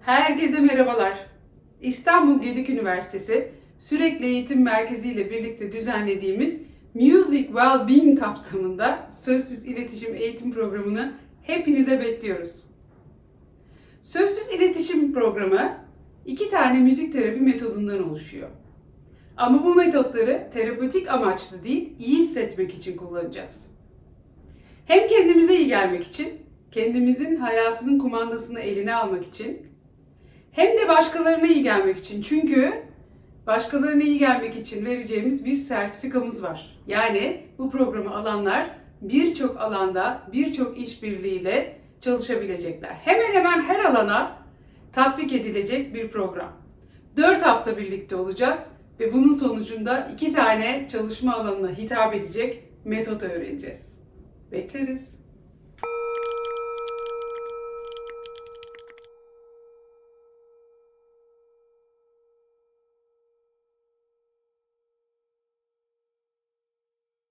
Herkese merhabalar. İstanbul Gedik Üniversitesi Sürekli Eğitim Merkezi ile birlikte düzenlediğimiz Music Wellbeing kapsamında Sözsüz İletişim Eğitim Programı'nı hepinize bekliyoruz. Sözsüz İletişim Programı iki tane müzik terapi metodundan oluşuyor. Ama bu metotları terapötik amaçlı değil, iyi hissetmek için kullanacağız. Hem kendimize iyi gelmek için, kendimizin hayatının kumandasını eline almak için, hem de başkalarına iyi gelmek için. Çünkü başkalarına iyi gelmek için vereceğimiz bir sertifikamız var. Yani bu programı alanlar birçok alanda, birçok işbirliğiyle çalışabilecekler. Hemen hemen her alana tatbik edilecek bir program. 4 hafta birlikte olacağız ve bunun sonucunda iki tane çalışma alanına hitap edecek metot öğreneceğiz. Bekleriz.